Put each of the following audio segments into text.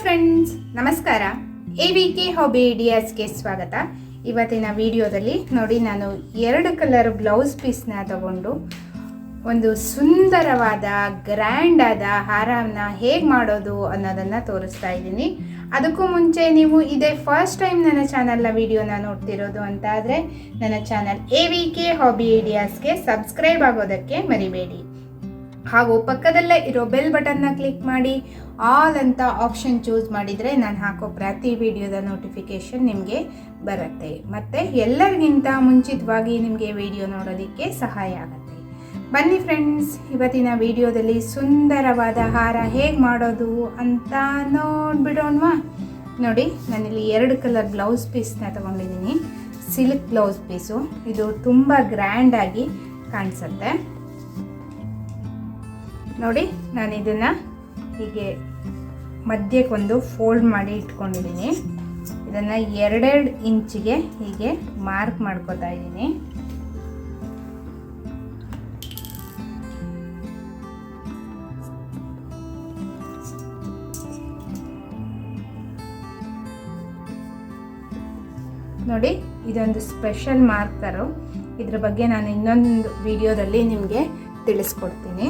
Friends ನಮಸ್ಕಾರ. A V K hobby ಐಡಿಯಾಸ್ಗೆ ಸ್ವಾಗತ. ಇವತ್ತಿನ ವಿಡಿಯೋದಲ್ಲಿ ನೋಡಿ, ನಾನು ಎರಡು ಕಲರ್ ಬ್ಲೌಸ್ ಪೀಸ್ನ ತಗೊಂಡು ಒಂದು ಸುಂದರವಾದ ಗ್ರ್ಯಾಂಡ್ ಆದ ಹಾರವನ್ನ ಹೇಗೆ ಮಾಡೋದು ಅನ್ನೋದನ್ನು ತೋರಿಸ್ತಾ ಇದ್ದೀನಿ. ಅದಕ್ಕೂ ಮುಂಚೆ ನೀವು ಇದೇ ಫಸ್ಟ್ ಟೈಮ್ ನನ್ನ ಚಾನಲ್ನ ವಿಡಿಯೋನ ನೋಡ್ತಿರೋದು ಅಂತ ಆದರೆ ನನ್ನ channel A V K hobby ಐಡಿಯಾಸ್ಗೆ subscribe ಆಗೋದಕ್ಕೆ ಮರಿಬೇಡಿ. ಹಾಗೂ ಪಕ್ಕದಲ್ಲೇ ಇರೋ ಬೆಲ್ ಬಟನ್ನ ಕ್ಲಿಕ್ ಮಾಡಿ ಆಲ್ ಅಂತ ಆಪ್ಷನ್ ಚೂಸ್ ಮಾಡಿದರೆ ನಾನು ಹಾಕೋ ಪ್ರತಿ ವಿಡಿಯೋದ ನೋಟಿಫಿಕೇಷನ್ ನಿಮಗೆ ಬರುತ್ತೆ. ಮತ್ತು ಎಲ್ಲರಿಗಿಂತ ಮುಂಚಿತವಾಗಿ ನಿಮಗೆ ವಿಡಿಯೋ ನೋಡೋದಕ್ಕೆ ಸಹಾಯ ಆಗುತ್ತೆ. ಬನ್ನಿ ಫ್ರೆಂಡ್ಸ್ ಇವತ್ತಿನ ವಿಡಿಯೋದಲ್ಲಿ ಸುಂದರವಾದ ಹಾರ ಹೇಗೆ ಮಾಡೋದು ಅಂತ ನೋಡ್ಬಿಡೋಣವಾ? ನೋಡಿ ನಾನಿಲ್ಲಿ ಎರಡು ಕಲರ್ ಬ್ಲೌಸ್ ಪೀಸ್ನ ತಗೊಂಡಿದ್ದೀನಿ. ಸಿಲ್ಕ್ ಬ್ಲೌಸ್ ಪೀಸು ಇದು ತುಂಬ ಗ್ರ್ಯಾಂಡಾಗಿ ಕಾಣಿಸುತ್ತೆ. ನೋಡಿ, ನಾನು ಇದನ್ನು ಹೀಗೆ ಮಧ್ಯಕ್ಕೊಂದು ಫೋಲ್ಡ್ ಮಾಡಿ ಇಟ್ಕೊಂಡಿದ್ದೀನಿ. ಇದನ್ನು ಎರಡೆರಡು ಇಂಚಿಗೆ ಹೀಗೆ ಮಾರ್ಕ್ ಮಾಡ್ಕೋತಾ ಇದ್ದೀನಿ. ನೋಡಿ, ಇದೊಂದು ಸ್ಪೆಷಲ್ ಮಾರ್ಕರು ಇದ್ರ ಬಗ್ಗೆ ನಾನು ಇನ್ನೊಂದು ವಿಡಿಯೋದಲ್ಲಿ ನಿಮಗೆ ತಿಳಿಸ್ಕೊಡ್ತೀನಿ.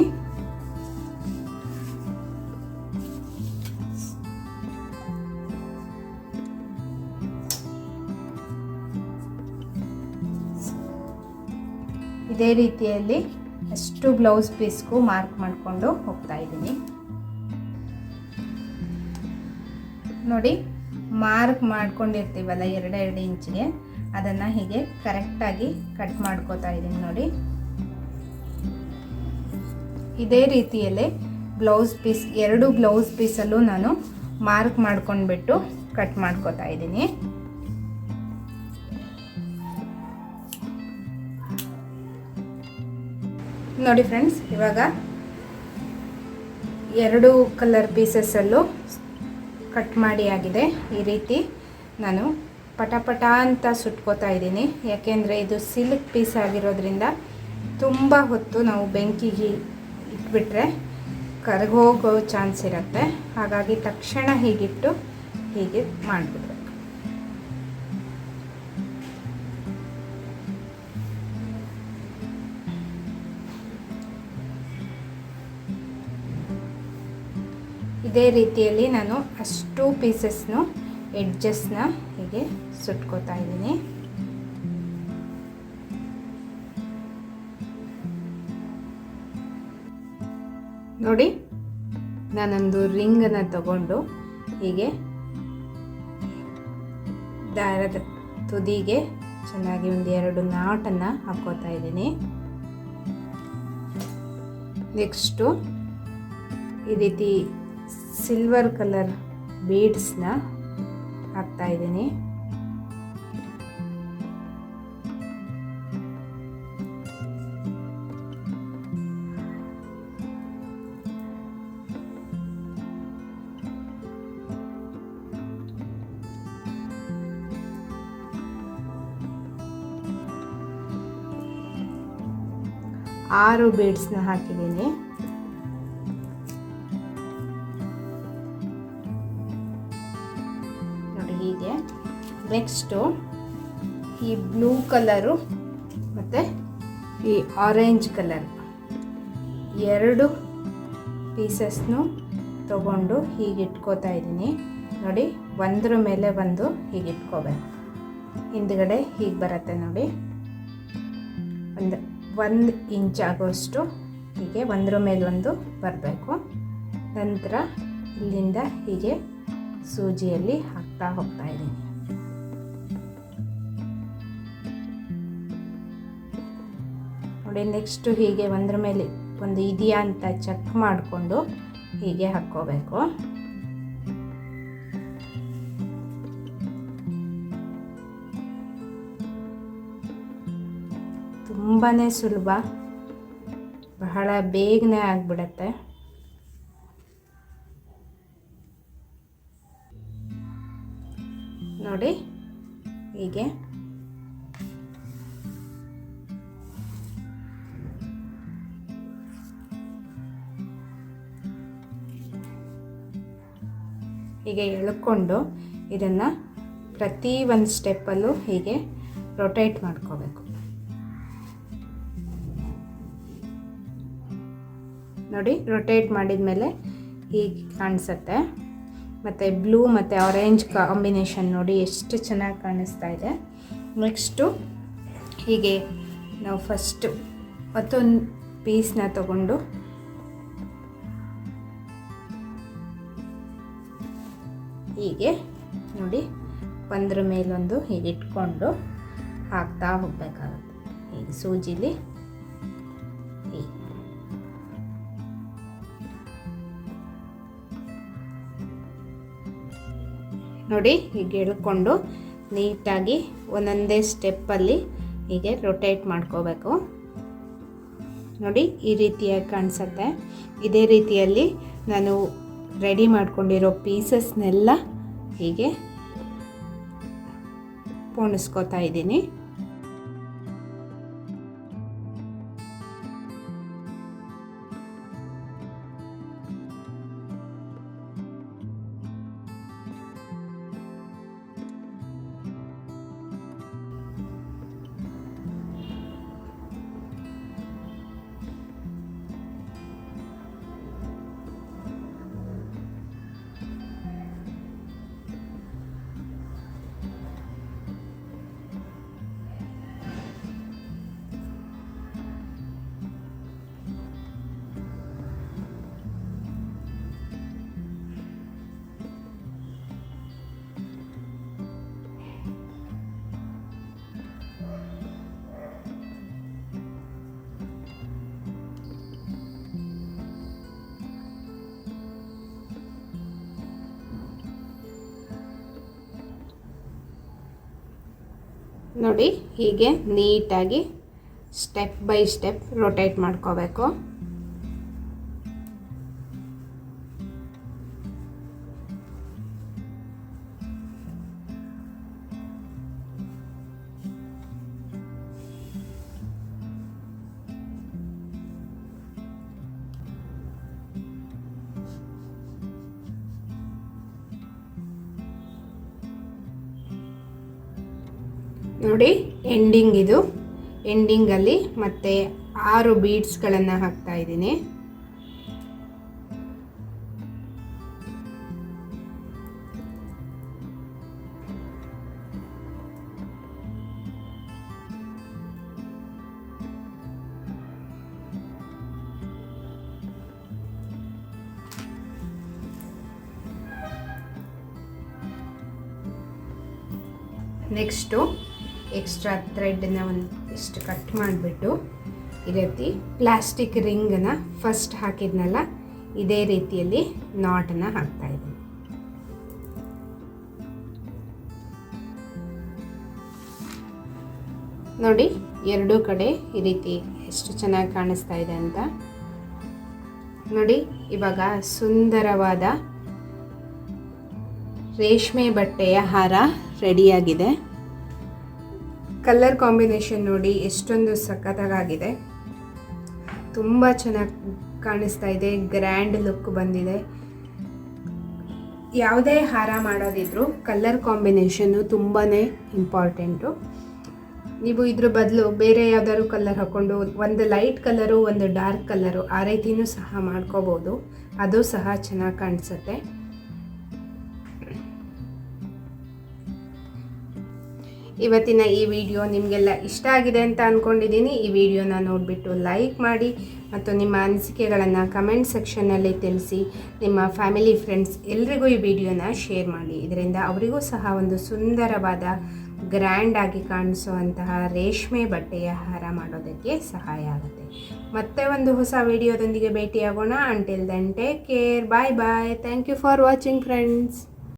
ಇದೇ ರೀತಿಯಲ್ಲಿ ಅಷ್ಟು ಬ್ಲೌಸ್ ಪೀಸ್ಗೂ ಮಾರ್ಕ್ ಮಾಡಿಕೊಂಡು ಹೋಗ್ತಾ ಇದ್ದೀನಿ. ನೋಡಿ ಮಾರ್ಕ್ ಮಾಡ್ಕೊಂಡಿರ್ತೀವಲ್ಲ ಎರಡೆರಡು ಇಂಚಿಗೆ, ಅದನ್ನು ಹೀಗೆ ಕರೆಕ್ಟಾಗಿ ಕಟ್ ಮಾಡ್ಕೋತಾ ಇದ್ದೀನಿ ನೋಡಿ. ಇದೇ ರೀತಿಯಲ್ಲೇ ಬ್ಲೌಸ್ ಪೀಸ್ ಎರಡು ಬ್ಲೌಸ್ ಪೀಸಲ್ಲೂ ನಾನು ಮಾರ್ಕ್ ಮಾಡ್ಕೊಂಡ್ಬಿಟ್ಟು ಕಟ್ ಮಾಡ್ಕೋತಾ ಇದ್ದೀನಿ. ನೋಡಿ ಫ್ರೆಂಡ್ಸ್ ಇವಾಗ ಎರಡು ಕಲರ್ ಪೀಸಸ್ಸಲ್ಲೂ ಕಟ್ ಮಾಡಿ ಆಗಿದೆ. ಈ ರೀತಿ ನಾನು ಪಟಪಟ ಪಟ ಅಂತ ಸುಟ್ಕೋತಾ ಇದ್ದೀನಿ. ಯಾಕೆಂದರೆ ಇದು ಸಿಲ್ಕ್ ಪೀಸ್ ಆಗಿರೋದ್ರಿಂದ ತುಂಬ ಹೊತ್ತು ನಾವು ಬೆಂಕಿಗೆ ಇಟ್ಬಿಟ್ರೆ ಕರಗೋಗೋ ಚಾನ್ಸ್ ಇರುತ್ತೆ. ಹಾಗಾಗಿ ತಕ್ಷಣ ಹೀಗಿಟ್ಟು ಹೀಗೆ ಮಾಡಿಬಿಡ್ಬೇಕು ಇದೇ ರೀತಿಯಲ್ಲಿ ನಾನು ಅಷ್ಟು ಪೀಸಸ್ನು ಎಡ್ಜಸ್ನ ಹೀಗೆ ಸುಟ್ಕೋತಾ ಇದ್ದೀನಿ. ನೋಡಿ, ನಾನೊಂದು ರಿಂಗನ್ನು ತಗೊಂಡು ಹೀಗೆ ದಾರದ ತುದಿಗೆ ಚೆನ್ನಾಗಿ ಒಂದು ಎರಡು ನಾಟನ್ನು ಹಾಕೋತಾ ಇದ್ದೀನಿ. ನೆಕ್ಸ್ಟು ಈ ರೀತಿ ಸಿಲ್ವರ್ ಕಲರ್ ಬೀಡ್ಸ್ನ ಹಾಕ್ತಾ ಇದ್ದೀನಿ. ಆರು ಬೀಡ್ಸ್ನ ಹಾಕಿದ್ದೀನಿ. ನೆಕ್ಸ್ಟು ಈ ಬ್ಲೂ ಕಲರು ಮತ್ತು ಈ ಆರೆಂಜ್ ಕಲರ್ ಎರಡು ಪೀಸಸ್ನು ತಗೊಂಡು ಹೀಗೆ ಇಟ್ಕೋತಾ ಇದ್ದೀನಿ. ನೋಡಿ, ಒಂದರ ಮೇಲೆ ಒಂದು ಹೀಗೆ ಇಟ್ಕೋಬೇಕು. ಹಿಂದ್ಗಡೆ ಹೀಗೆ ಬರುತ್ತೆ ನೋಡಿ. ಒಂದು ಒಂದು ಇಂಚ್ ಆಗೋಷ್ಟು ಹೀಗೆ ಒಂದರ ಮೇಲೆ ಒಂದು ಬರಬೇಕು. ನಂತರ ಇಲ್ಲಿಂದ ಹೀಗೆ ಸೂಜಿಯಲ್ಲಿ ಹಾಕ್ತಾ ಹೋಗ್ತಾ ಇದ್ದೀನಿ. ಮಾಡಿಕೊಂಡೆ ನೆಕ್ಸ್ಟು ಹೀಗೆ ಒಂದ್ರ ಮೇಲೆ ಒಂದು ಇದೆಯಾ ಅಂತ ಚೆಕ್ ಮಾಡಿಕೊಂಡು ಹೀಗೆ ಹಾಕ್ಕೋಬೇಕು. ತುಂಬಾ ಸುಲಭ. ಬಹಳ ಬೇಗನೆ ಆಗಿಬಿಡತ್ತೆ. ನೋಡಿ, ಹೀಗೆ. ಹೀಗೆ ಎಳ್ಕೊಂಡು ಇದನ್ನು ಪ್ರತಿ ಒಂದು ಸ್ಟೆಪ್ಪಲ್ಲೂ ಹೀಗೆ ರೊಟೇಟ್ ಮಾಡ್ಕೋಬೇಕು. ನೋಡಿ ರೊಟೇಟ್ ಮಾಡಿದ ಮೇಲೆ ಹೀಗೆ ಕಾಣಿಸುತ್ತೆ. ಮತ್ತು ಬ್ಲೂ ಮತ್ತು ಆರೆಂಜ್ ಕಾಂಬಿನೇಷನ್ ನೋಡಿ ಎಷ್ಟು ಚೆನ್ನಾಗಿ ಕಾಣಿಸ್ತಾ ಇದೆ. ನೆಕ್ಸ್ಟು ಹೀಗೆ ನಾವು ಫಸ್ಟು ಮತ್ತೊಂದು ಪೀಸ್ನ ತಗೊಂಡು ಹೀಗೆ ನೋಡಿ ಒಂದ್ರ ಮೇಲೊಂದು ಹೀಗೆ ಇಟ್ಕೊಂಡು ಹಾಕ್ತಾ ಹೋಗಬೇಕಾಗುತ್ತೆ. ಹೀಗೆ ಸೂಜಿಲಿ ನೋಡಿ ಹೀಗೆ ಎಳ್ಕೊಂಡು ನೀಟಾಗಿ ಒಂದೊಂದೇ ಸ್ಟೆಪ್ಪಲ್ಲಿ ಹೀಗೆ ರೊಟೇಟ್ ಮಾಡ್ಕೋಬೇಕು. ನೋಡಿ ಈ ರೀತಿಯಾಗಿ ಕಾಣಿಸುತ್ತೆ. ಇದೇ ರೀತಿಯಲ್ಲಿ ನಾನು ರೆಡಿ ಮಾಡ್ಕೊಂಡಿರೋ ಪೀಸಸ್ನೆಲ್ಲ ಹೀಗೆ ಪೋಣಿಸ್ಕೋತಾ ಇದ್ದೀನಿ. ನೋಡಿ ಹೀಗೆ ನೀಟಾಗಿ ಸ್ಟೆಪ್ ಬೈ ಸ್ಟೆಪ್ ರೊಟೇಟ್ ಮಾಡ್ಕೋಬೇಕು. ನೋಡಿ ಎಂಡಿಂಗ್ ಇದು. ಎಂಡಿಂಗಲ್ಲಿ ಮತ್ತೆ ಆರು ಬೀಡ್ಸ್ಗಳನ್ನು ಹಾಕ್ತಾ ಇದ್ದೀನಿ. ನೆಕ್ಸ್ಟು ಎಕ್ಸ್ಟ್ರಾ ಥ್ರೆಡ್ನ ಒಂದು ಇಷ್ಟು ಕಟ್ ಮಾಡಿಬಿಟ್ಟು ಈ ರೀತಿ ಪ್ಲಾಸ್ಟಿಕ್ ರಿಂಗನ್ನು ಫಸ್ಟ್ ಹಾಕಿದ್ನಲ್ಲ, ಇದೇ ರೀತಿಯಲ್ಲಿ ನಾಟನ್ನು ಹಾಕ್ತಾ ಇದ್ದೀನಿ. ನೋಡಿ, ಎರಡೂ ಕಡೆ ಈ ರೀತಿ ಎಷ್ಟು ಚೆನ್ನಾಗಿ ಕಾಣಿಸ್ತಾ ಇದೆ ಅಂತ. ನೋಡಿ, ಇವಾಗ ಸುಂದರವಾದ ರೇಷ್ಮೆ ಬಟ್ಟೆಯ ಹಾರ ರೆಡಿಯಾಗಿದೆ ಕಲರ್ ಕಾಂಬಿನೇಷನ್ ನೋಡಿ ಎಷ್ಟೊಂದು ಸಖತ್ತಾಗಿದೆ. ತುಂಬ ಚೆನ್ನಾಗಿ ಕಾಣಿಸ್ತಾ ಇದೆ, ಗ್ರ್ಯಾಂಡ್ ಲುಕ್ ಬಂದಿದೆ. ಯಾವುದೇ ಹಾರ ಮಾಡೋದಿದ್ರು ಕಲರ್ ಕಾಂಬಿನೇಷನ್ನು ತುಂಬಾ ಇಂಪಾರ್ಟೆಂಟು. ನೀವು ಇದ್ರ ಬದಲು ಬೇರೆ ಯಾವ್ದಾದ್ರು ಕಲರ್ ಹಾಕ್ಕೊಂಡು ಒಂದು ಲೈಟ್ ಕಲರು, ಒಂದು ಡಾರ್ಕ್ ಕಲರು ಆ ರೀತಿಯೂ ಸಹ ಮಾಡ್ಕೋಬೋದು. ಅದು ಸಹ ಚೆನ್ನಾಗಿ ಕಾಣಿಸುತ್ತೆ. ಇವತ್ತಿನ ಈ ವಿಡಿಯೋ ನಿಮಗೆಲ್ಲ ಇಷ್ಟ ಆಗಿದೆ ಅಂತ ಅಂದ್ಕೊಂಡಿದ್ದೀನಿ ಈ ವಿಡಿಯೋನ ನೋಡಿಬಿಟ್ಟು ಲೈಕ್ ಮಾಡಿ ಮತ್ತು ನಿಮ್ಮ ಅನಿಸಿಕೆಗಳನ್ನು ಕಮೆಂಟ್ ಸೆಕ್ಷನ್ನಲ್ಲಿ ತಿಳಿಸಿ, ನಿಮ್ಮ ಫ್ಯಾಮಿಲಿ ಫ್ರೆಂಡ್ಸ್ ಎಲ್ರಿಗೂ ಈ ವಿಡಿಯೋನ ಶೇರ್ ಮಾಡಿ. ಇದರಿಂದ ಅವರಿಗೂ ಸಹ ಒಂದು ಸುಂದರವಾದ ಗ್ರ್ಯಾಂಡ್ ಆಗಿ ಕಾಣಿಸುವಂತಹ ರೇಷ್ಮೆ ಬಟ್ಟೆಯ ಹಾರ ಮಾಡೋದಕ್ಕೆ ಸಹಾಯ ಆಗುತ್ತೆ. ಮತ್ತೆ ಒಂದು ಹೊಸ ವಿಡಿಯೋದೊಂದಿಗೆ ಭೇಟಿಯಾಗೋಣ. Until then take care bye bye thank you for watching friends